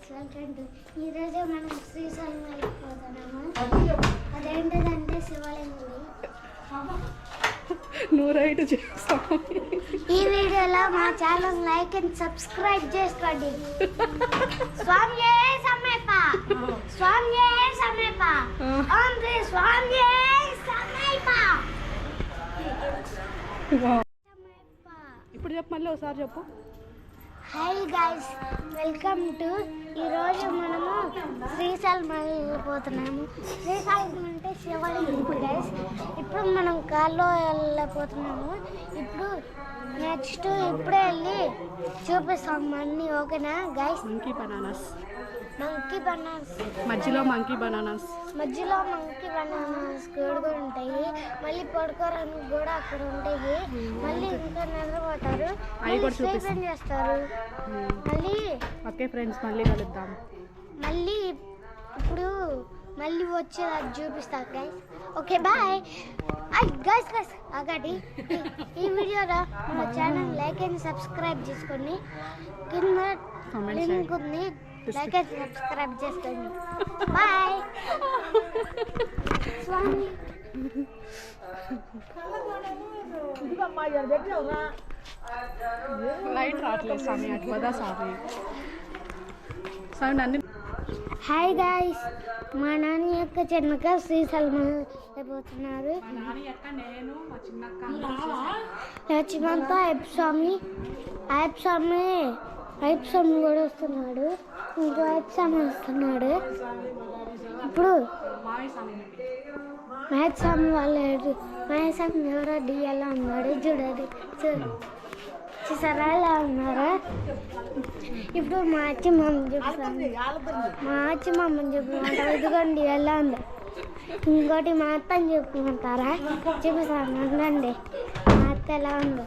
To ఈరోజు మనం శ్రీశైలం వెళ్ళిపోతున్నాము అదేంటిదంటే శివలింగుడు నువ్వు రైట్ చేస్తావు ఈ వీడియోలో మా ఛానల్ లైక్ అండ్ సబ్స్క్రైబ్ చేసుకోండి. స్వామి సమయప స్వామి సమయప ఓం శ్రీ స్వామి సమయప ఇప్పుడు చెప్పు మళ్ళీ ఒకసారి చెప్పు. హాయ్ గైస్ వెల్కమ్ టు ఈరోజు మనము శ్రీశైలం వెళ్ళిపోతున్నాము శ్రీశైలం అంటే శివలింగం గైస్ ఇప్పుడు మనం కాల్లో వెళ్ళిపోతున్నాము ఇప్పుడు నెక్స్ట్ ఇప్పుడే వెళ్ళి చూపిస్తాము అన్నీ ఓకేనా guys monkey bananas monkey bananas మధ్యలో మంకీ బనానాస్ మధ్యలో మంకీ బనానాస్ కూడా ఉంటాయి. మళ్ళీ పడుకోవడానికి కూడా అక్కడ ఉంటాయి. మళ్ళీ ఇంకా నిద్రపోతారు అవి కూడా స్లీపింగ్ చేస్తారు? మళ్ళీ ఓకే ఫ్రెండ్స్ మళ్ళీ కలుద్దాం. మళ్ళీ ఇప్పుడు మళ్ళీ వచ్చి అది చూపిస్తా guys okay bye guys guys Agatti ఈ వీడియోలో మన ఛానల్ లైక్ అండ్ సబ్స్క్రైబ్ చేసుకోండి. కింద లింక్ ఉంది. లైక్ అండ్ సబ్స్క్రైబ్ చేసుకోండి బాయ్ స్వామి లైట్ రావట్లేదు స్వామి అటు కదా స్వామి స్వామి నన్ను హాయ్ గాయ్స్ మా నాన్న యొక్క చిన్నగా శ్రీశైలం వెళ్ళిపోతున్నారు నాని అక్క నేను మా చిన్నక్క. లక్ష్మంతో అయ్యప్ప స్వామి. అయ్యప్ప స్వామి. అయ్యప్ప స్వామి కూడా వస్తున్నాడు. ఇంకో అయ్యప్ప స్వామి వస్తున్నాడు. ఇప్పుడు మహేష్ స్వామి వాళ్ళు మహేష్ స్వామి ఎవరో డిఎల్లో ఉన్నాడు చూడండి చూడు చూసారా? ఎలా ఉన్నారా? ఇప్పుడు మా అచ్చి మమ్మని చెప్తాను. మా అచ్చి మమ్మని చూపించమంటారు ఇదిగోండి ఎలా ఉంది? ఇంకోటి మా అత్తని చెప్పుకుంటారా చూపిస్తాను ఉండండి. మా అత్త ఎలా ఉందో?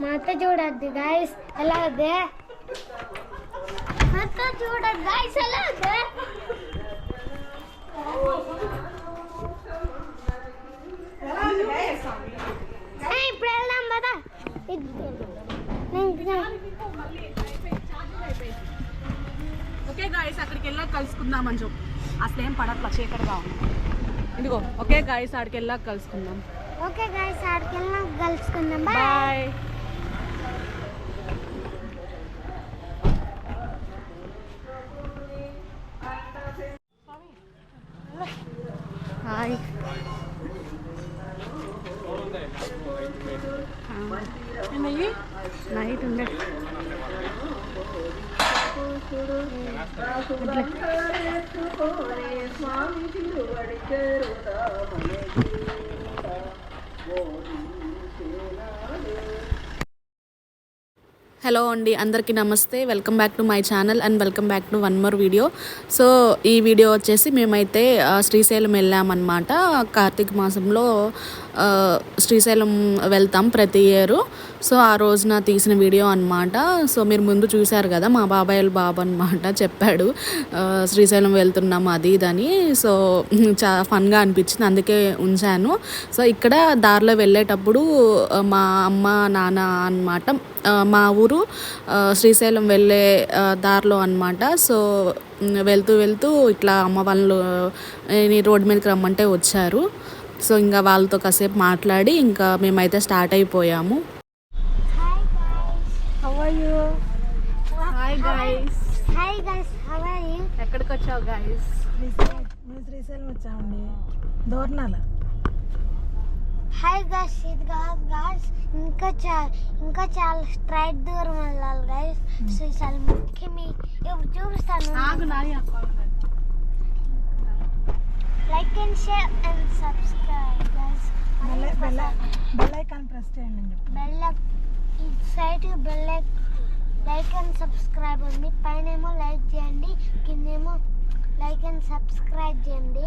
మా అత్త చూడద్దు గాయస్ ఎలా ఉంది? ఇప్పుడు వెళ్దాం పదా. ఓకే గాయస్ అక్కడికి వెళ్ళాక కలుసుకుందామని చెప్పు. అసలు ఏం పడట్లా చీకటిగా ఉంది. ఇదిగో ఓకే గాయస్ అక్కడికి వెళ్ళాక కలుసుకుందాం. ఓకే గాయస్ ఆడికి వెళ్ళాం కలుసుకుందాం. బాయ్ హలో అండి అందరికీ నమస్తే. Welcome back to my channel and welcome back to one more video. So ఈ వీడియో వచ్చేసి మేమైతే శ్రీశైలం వెళ్ళామన్నమాట. కార్తీక మాసంలో శ్రీశైలం వెళ్తాం ప్రతి ఇయర్. సో ఆ రోజున తీసిన వీడియో అన్నమాట. సో మీరు ముందు చూశారు కదా మా బాబాయ్ వాళ్ళ బాబు అనమాట చెప్పాడు. శ్రీశైలం వెళ్తున్నాం అది ఇదని సో చాలా ఫన్గా అనిపించింది అందుకే ఉంచాను. సో ఇక్కడ దారిలో వెళ్ళేటప్పుడు మా అమ్మ నాన్న అనమాట మా ఊరు శ్రీశైలం వెళ్ళే దారిలో అనమాట సో వెళ్తూ వెళ్తూ ఇట్లా అమ్మ వాళ్ళు రోడ్డు మీదకి రమ్మంటే వచ్చారు. సో ఇంకా వాళ్ళతో కాసేపు మాట్లాడి ఇంకా మేమైతే స్టార్ట్ అయిపోయాము. Hi guys hi guys how are you ఎక్కడికి వచ్చావు గైస్ మేము శ్రీశైలం వచ్చామండి. దోర్నాల. హాయ్ గైస్ ఇది కాదు గైస్ ఇంకా చా ఇంకా చాలా స్ట్రైట్ దూరం వెళ్ళాలి గైస్ శ్రీశైలం ముఖ్యం ఇప్పుడు చూపిస్తాను. Like and share and subscribe guys bell icon press చేయండి బెల్ ఈ side bell like and subscribe ఉంది. పైన ఏమో లైక్ చేయండి కిందేమో లైక్ అండ్ సబ్స్క్రైబ్ చేయండి.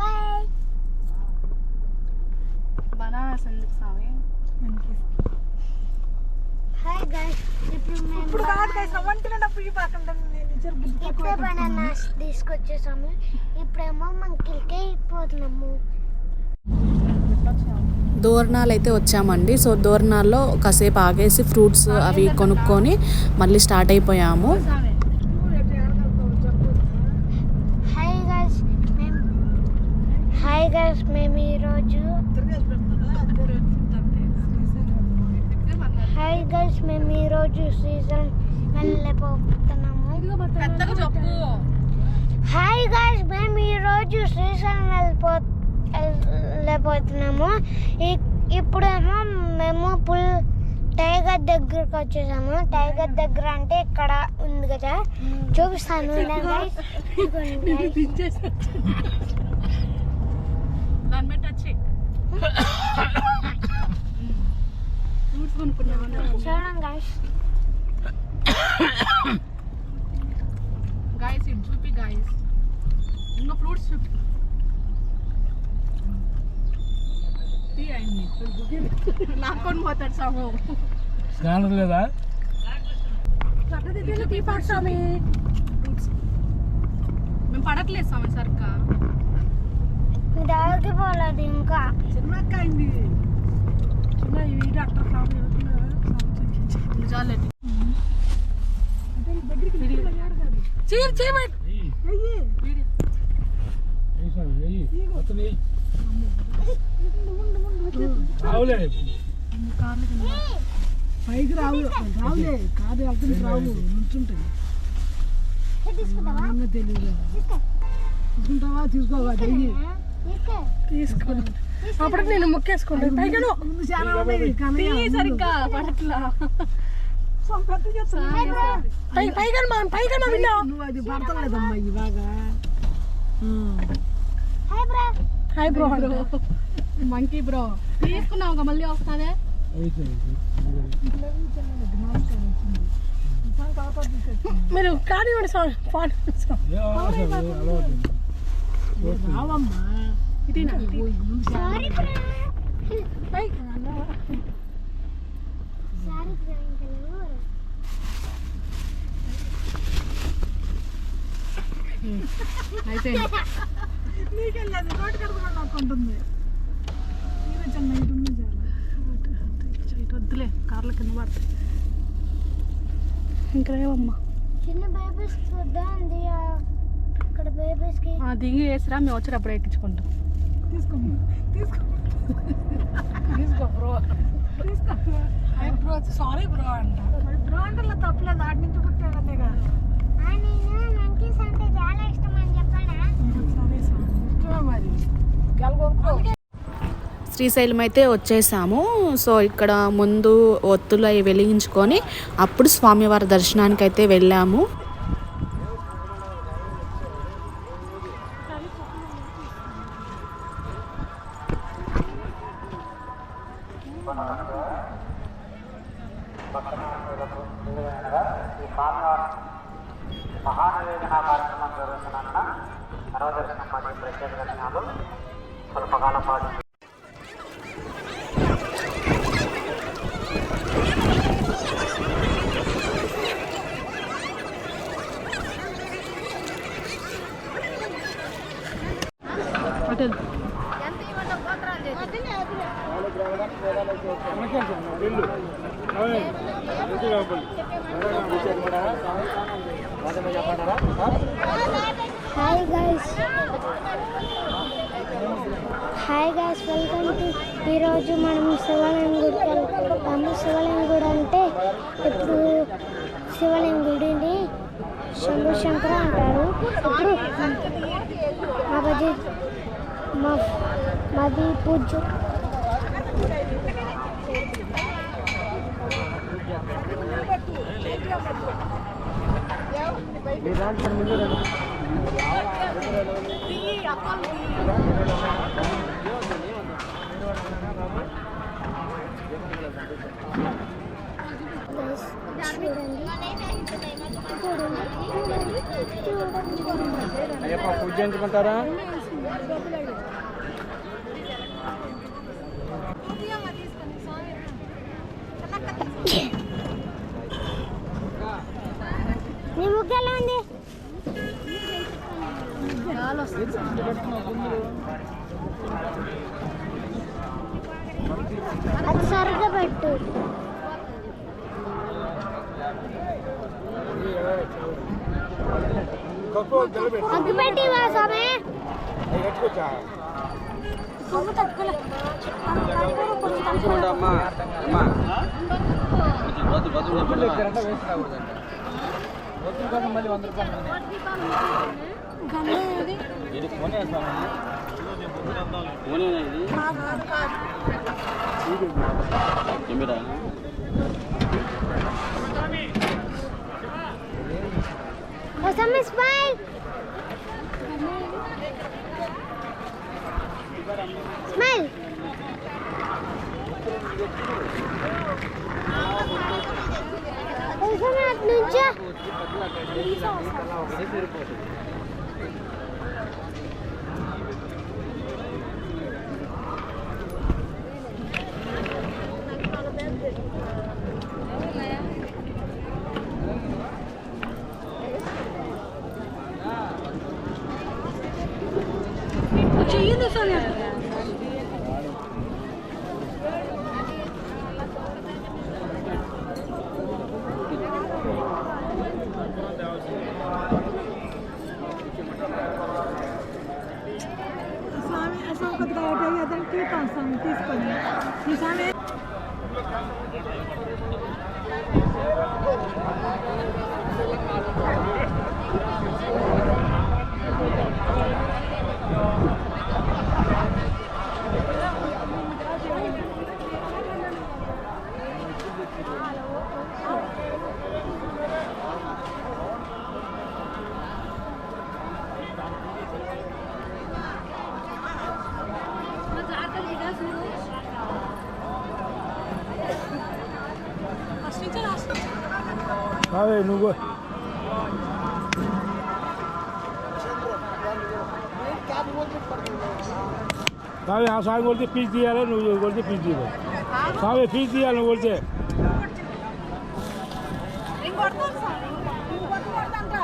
బాయ్ బనానాస్ ఎందుకు స్వామి? మనకి హాయ్ గైస్ ఇప్పుడు మేము ఇప్పుడు కాదు కదా వంటినప్పుడు ఈ పక్కన నిజం బుద్ధి ఇప్పుడే బనానాస్ తీసుకొచ్చేసాము ఇప్పుడేమో మనం కిల్కే పోతున్నాము దోరణాలు అయితే వచ్చామండి. సో దోరణాల్లో కాసేపు ఆగేసి ఫ్రూట్స్ అవి కొనుక్కొని మళ్ళీ స్టార్ట్ అయిపోయాము హాయ్ గైస్ మేము హాయ్ గైస్ మేము ఈరోజు హాయ్ గైస్ మేము ఈరోజు సీజన్ వెళ్ళిపోతున్నాము హాయ్ గైస్ మేము ఈరోజు శ్రీశైలం వెళ్ళిపో వెళ్ళిపోతున్నాము ఇ- ఇప్పుడేమో మేము పుల్ టైగర్ దగ్గరకు వచ్చేసాము టైగర్ దగ్గర అంటే ఇక్కడ ఉంది కదా చూపిస్తాను ఫ్రూట్స్ కొనుక్కున్నాము చూడండి guys. గాయస్ ఇది చూపి గాయస్ ఇంకా ఫ్రూట్స్ చూపి తీ అయింది లాక్కొని పోతాడు సాము స్కానర్ లేదా స్వామి మేము పడట్లేదు సామె సరిగ్గా ఇది ఆగిపోలేదు ఇంకా. చిన్నక్క అయింది చిన్న ఈ డాక్టర్ చీర. రావులే. పైకి రావు రావులే. కాదు వెళ్తుంది రావు. నుంచుంటుంది. తీసుకుంటావా. తీసుకుంటావా? తీసుకోవా? చెయ్యి తీసుకో. తీసుకో అప్పటికి నేను మొక్కేసుకోండి పైగా సరిగ్గా పడట్లా. పైగా మనం పైగా నువ్వు అది పడతలేదమ్మా ఇవాగా. Hi bro. Monkey bro. తీసుకున్నావు మళ్ళీ వస్తానే మీరు కానివ్వండి స్వామి పాడు స్వామి. ఏ అవసరం లేదు, అలవాటు రావమ్మా సారీ రోడ్డు కడుపు నాకు ఉంటుంది నీవే చిన్న ఇటు ఇటు వద్దులే కార్ల కింద పడతాయి ఇంకా ఏమమ్మా చిన్న బేబీస్ అండి. ఇక్కడ బేబీస్కి. దిగి వేసిరా మేము వచ్చేటప్పుడు ఎక్కించుకుంటాం. తీసుకో తీసుకో. తీసుకో బ్రో తీసుకో. బ్రో సారీ బ్రో అంట. బ్రో అంటే తప్పలేదు ఆటి నుంచి పుట్టాడనేగా ఆ, నేను మంకీస్ అంటే చాలా ఇష్టం అని చెప్పాడా సరే సార్. ఇష్టమే మరి. గెలగొనుకో శ్రీశైలం అయితే వచ్చేసాము. సో ఇక్కడ ముందు ఒత్తులు అవి వెలిగించుకొని అప్పుడు స్వామివారి దర్శనానికి అయితే వెళ్ళాము. సర్వదర్శనం మరియు ప్రత్యేక దర్శనాలు స్వల్పకాలం పాటు ఇప్పుడు శివలింగ గుడిని శంభు శంకర అంటారు. ఇప్పుడు మాది మా మాది పూజ. గైస్ చూడండి చూడండి చూడండి చూడండి అయ్యప్ప పూజ చేయించుకుంటారా నీ ముగ్గు ఎలా ఉంది అది సరిగ్గా పెట్టు కప్పు నిలబెట్టు అగ్గి పెట్టి స్వామి తట్టుకోలే గంధం ఏది కాదు, తీయాలి స్వామి ఫీజు తీయాలి నువ్వు కొడితే ఇంక కొడతాను స్వామి ఇంక కొట్టు కొడతాను రా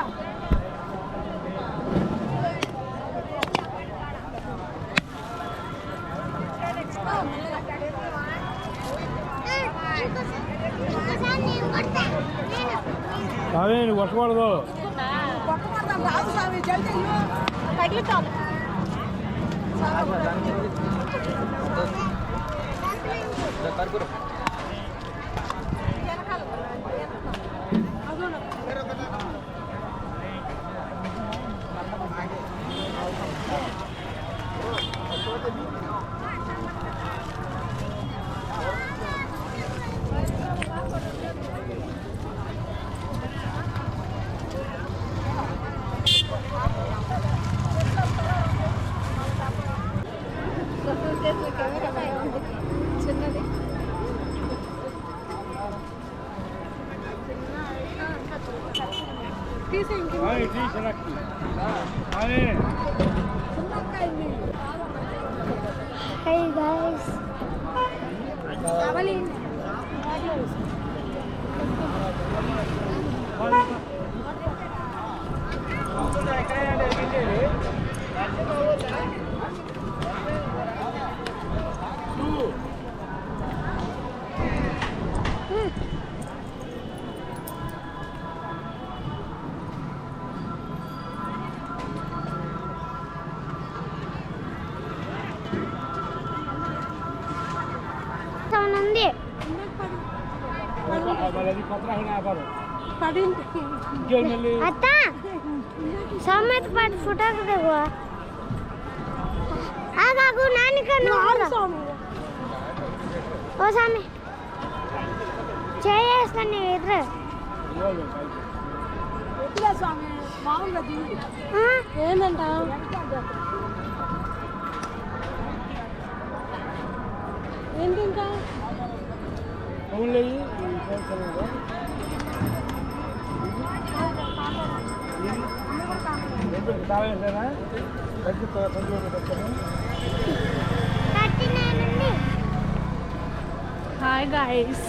స్వామి నువ్వు కొట్టకూడదు కొట్టు కొడతాను రాదు స్వామి జల్దీ Bentar, Guru. ఉంది. అత్త సమ్మత పాటు ఫోటోకి దిగు ఆగాగు నానిక నువ్వు స్వామి ఓ స్వామి. చేయేస్తాను నీ ఎదురు? ఏందంట? ఏంటి ఇంకా? అవునులే హాయ్ గాయస్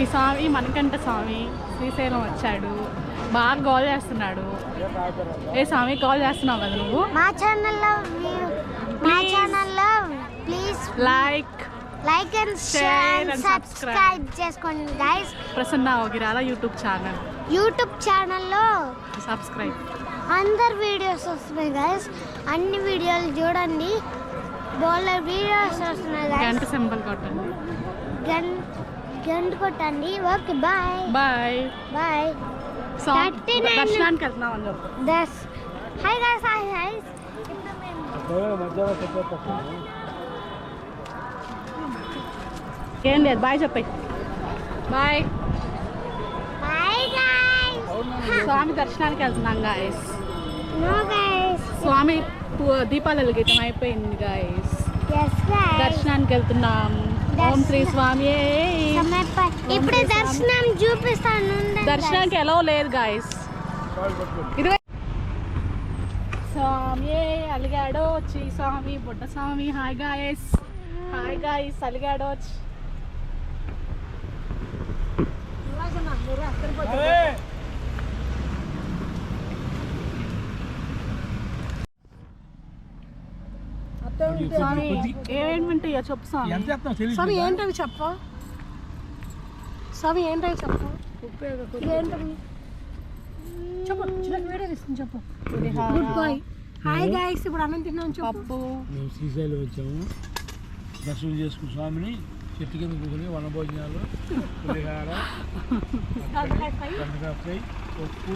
ఈ స్వామి మనకంట స్వామి శ్రీశైలం వచ్చాడు. బాగా కాల్ చేస్తున్నాడు. ఏ స్వామి కాల్ చేస్తున్నావు కదా నువ్వు? మా ఛానల్లో మా. ఛానల్లో please like like and share subscribe చేసుకోండి guys Prasanna Ogirala YouTube channel YouTube ఛానల్లో సబ్స్క్రైబ్ అందరు వీడియోస్ వస్తున్నాయి గైస్ అన్ని వీడియోలు చూడండి. బోలర్ వీడియోస్ వస్తున్నాయి గంట సింబల్ కొట్టండి. గంట గంట కొట్టండి. Okay bye. Bye. Bye. So 39 దర్శనానికి వెళ్తున్నాం అని చెప్పు దస్ హాయ్ గైస్ హాయ్ చెప్పేస్తాను ఏం లేదు బాయ్ చెప్పాయి బాయ్. స్వామి దర్శనానికి వెళ్తున్నాం గాయస్ స్వామి దీపాల వెలిగితం అయిపోయింది గాయస్ దర్శనానికి వెళ్తున్నాం. ఓం శ్రీ స్వామి. ఇప్పుడు దర్శనం చూపిస్తాను. దర్శనానికి ఎలా లేదు గాయస్ ఇదిగో స్వామి అలిగాడో వచ్చి స్వామి బుడ్డ స్వామి హాయ్ గాయస్ హాయ్ గాయస్ అలిగాడో వచ్చి. చెప్పు స్వామి. స్వామి ఏంటవి చెప్ప? స్వామి ఏంటవి చెప్ప? ఏంటవి చెప్పు చిన్న వీడియో తీసుకుని చెప్పు. Good bye. హాయ్ గాయస్ ఇప్పుడు అన్నం తిన్నాం చెప్పు. పప్పు మేము శ్రీశైలం వచ్చాము. దర్శనం చేసుకుని స్వామిని చెట్టు కింద కూర్చొని వన భోజనాలు పులిహార ఫ్రై పప్పు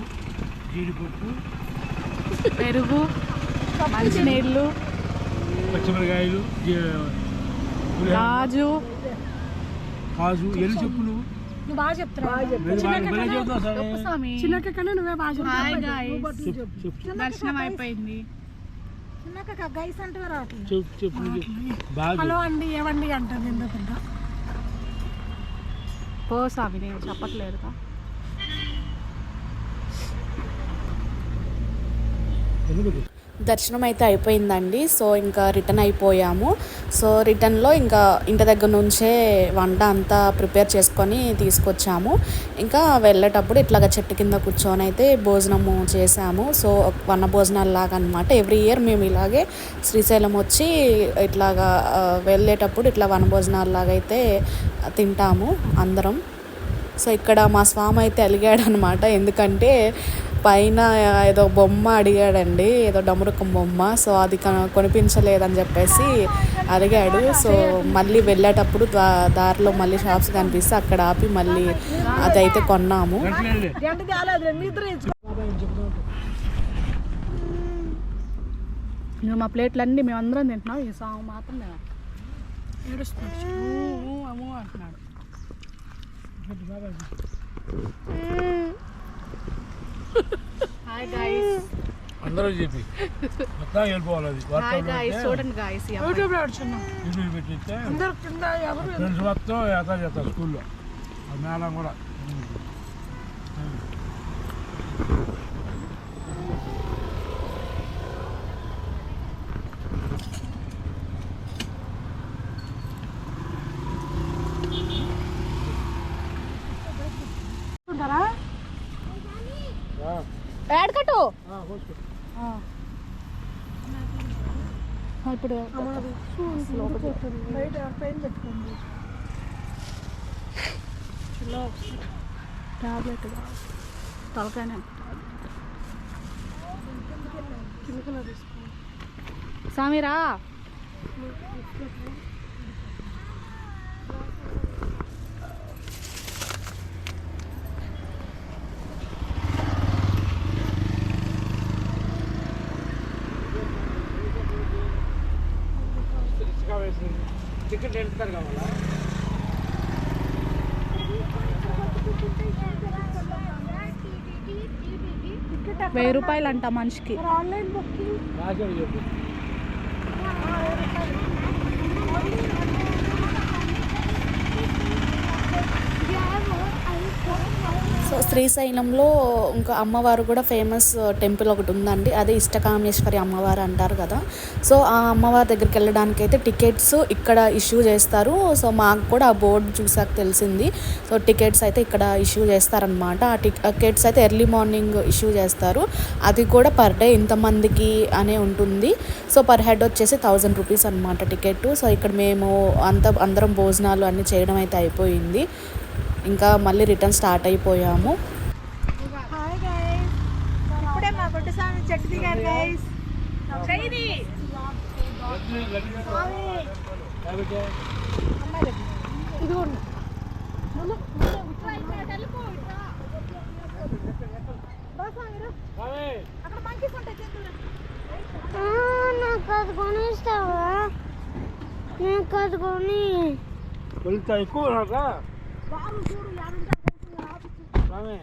జీడిపప్పు పెరుగు మంచినీళ్ళు. పచ్చిమిరకాయలు జీ- పులిహార. గాజు కాజు. ఎల్లు చెప్పు నువ్వు? బాగా చెప్తున్నావు చిన్నక్క కన్నా బాగా దర్శనం అయిపోయింది. చిన్నక్క గైస్ అంటే రావట్లేదు హలో అండి ఏవండి అంటుంది ఎందుకంటే పో స్వామి నేను చెప్పట్లేదుగా ఎందుకు దర్శనం అయితే అయిపోయిందండి. సో ఇంకా రిటర్న్ అయిపోయాము. సో రిటర్న్లో ఇంకా ఇంటి దగ్గర నుంచే వంట అంతా ప్రిపేర్ చేసుకొని తీసుకొచ్చాము. ఇంకా వెళ్ళేటప్పుడు ఇట్లాగ చెట్టు కింద కూర్చొని అయితే భోజనము చేసాము. సో వన్న భోజనాలు లాగా అనమాట ఎవ్రీ ఇయర్ మేము ఇలాగే శ్రీశైలం వచ్చి ఇట్లాగా వెళ్ళేటప్పుడు ఇట్లా వన భోజనాలు లాగా అయితే తింటాము అందరం. సో ఇక్కడ మా స్వామి అయితే అలిగాడు అనమాట ఎందుకంటే పైన ఏదో బొమ్మ అడిగాడండి ఏదో డమురుకం బొమ్మ సో అది కొనిపించలేదని చెప్పేసి అడిగాడు. సో మళ్ళీ వెళ్ళేటప్పుడు దారిలో మళ్ళీ షాప్స్ కనిపిస్తే అక్కడ ఆపి మళ్ళీ అదైతే కొన్నాము. మా ప్లేట్లన్నీ మేము అందరం తింటున్నాం. ఈ సాంగ్ మాత్రం ఏడుస్తున్నాడు. అంటున్నాడు. హాయ్ గాయస్ అందరూ చెప్పి. మొత్తం వెళ్ళిపోవాలి అది. హాయ్ వాట్సాప్ గాయస్ చూడండి గాయస్ యూట్యూబ్లో ఆడుచున్నాం యూట్యూబ్ పెట్టిస్తే అందరు కింద ఎవరు ఫ్రెండ్స్ మొత్తం ఏతా చేస్తారు స్కూల్లో. ఆ మేడం కూడా. ఇప్పుడు టాబ్లెట్ తలకాయనే కిందకలో కావాలా? వెయ్యి రూపాయలు అంట మనిషికి ఆన్లైన్ బుకింగ్ రాశాడు చెప్పు సో శ్రీశైలంలో ఇంకా అమ్మవారు కూడా ఫేమస్ టెంపుల్ ఒకటి ఉందండి. అదే ఇష్టకామేశ్వరి అమ్మవారు అంటారు కదా. సో ఆ అమ్మవారి దగ్గరికి వెళ్ళడానికి అయితే టికెట్స్ ఇక్కడ ఇష్యూ చేస్తారు. సో మాకు కూడా ఆ బోర్డు చూసాక తెలిసింది. సో టికెట్స్ అయితే ఇక్కడ ఇష్యూ చేస్తారనమాట ఆ టికెట్స్ అయితే ఎర్లీ మార్నింగ్ ఇష్యూ చేస్తారు. అది కూడా పర్ డే ఇంతమందికి అనే ఉంటుంది. సో పర్ హెడ్ వచ్చేసి థౌజండ్ రూపీస్ అనమాట టికెట్ సో ఇక్కడ మేము అంత అందరం భోజనాలు అన్నీ చేయడం అయితే అయిపోయింది. ఇంకా మళ్ళీ రిటర్న్ స్టార్ట్ అయిపోయాము. ఇప్పుడే మా గుడ్డ స్వామి చెట్టు దిగారు గైస్ నాకు అది కొనిస్తావా? నాకు అది కొని. వెళ్తా ఎక్కువ రాక బాబు చూడు యాడుంటారు స్వామి